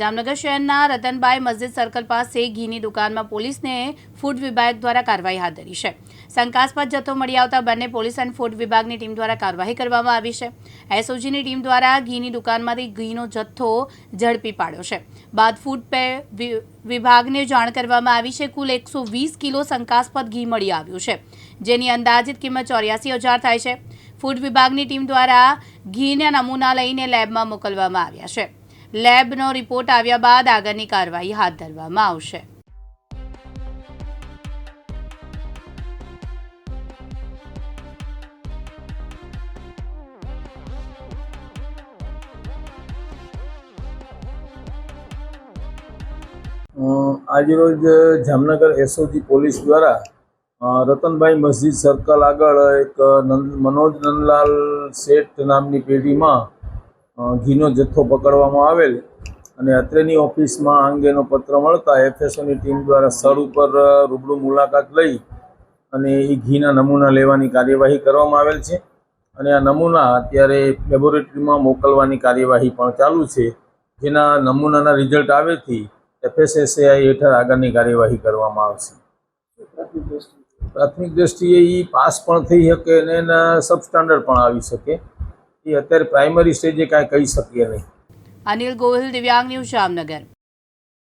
જામનગર શહેરના રતનબાઈ મસ્જિદ સર્કલ પાસે ઘીની દુકાનમાં પોલીસને ફૂડ વિભાગ દ્વારા કાર્યવાહી હાથ ધરી છે. શંકાસ્પદ જથ્થો મળી આવતા બંને પોલીસ અને ફૂડ વિભાગની ટીમ દ્વારા કાર્યવાહી કરવામાં આવી છે. એસઓજીની ટીમ દ્વારા ઘીની દુકાનમાંથી ઘીનો જથ્થો ઝડપી પાડ્યો છે. બાદ ફૂડ પે વિભાગને જાણ કરવામાં આવી છે, કુલ એકસો વીસ કિલો શંકાસ્પદ ઘી મળી આવ્યું છે, જેની અંદાજિત કિંમત ચોર્યાસી હજાર થાય છે. ફૂડ વિભાગની ટીમ દ્વારા ઘીના નમૂના લઈને લેબમાં મોકલવામાં આવ્યા છે. લેબનો રિપોર્ટ આવ્યા બાદ આગળની કાર્યવાહી હાથ ધરવામાં આવશે. આજરોજ જામનગર એસઓજી પોલીસ દ્વારા રતનભાઈ મસ્જિદ સર્કલ આગળ એક મનોજ નંદલાલ શેઠ નામની પેઢીમાં ઘીનો જથ્થો પકડવામાં આવેલ અને અત્રેની ઓફિસમાં અંગેનો પત્ર મળતા એફએસઓની ટીમ દ્વારા સ્થળ ઉપર રૂબરૂ મુલાકાત લઈ અને એ ઘીના નમૂના લેવાની કાર્યવાહી કરવામાં આવેલ છે. અને આ નમૂના અત્યારે લેબોરેટરીમાં મોકલવાની કાર્યવાહી પણ ચાલુ છે. જેના નમૂનાના રિઝલ્ટ આવેથી એફએસએસએઆઈ હેઠળ આગળની કાર્યવાહી કરવામાં આવશે. પ્રાથમિક દ્રષ્ટિએ એ પાસ પણ થઈ શકે અને એના સબસ્ટાન્ડર્ડ પણ આવી શકે. એ અત્યારે પ્રાઇમરી સ્ટેજે કાંઈ કહી શકીએ નહીં. અનિલ ગોહિલ દિવ્યાંગ ન્યૂઝ જામનગર.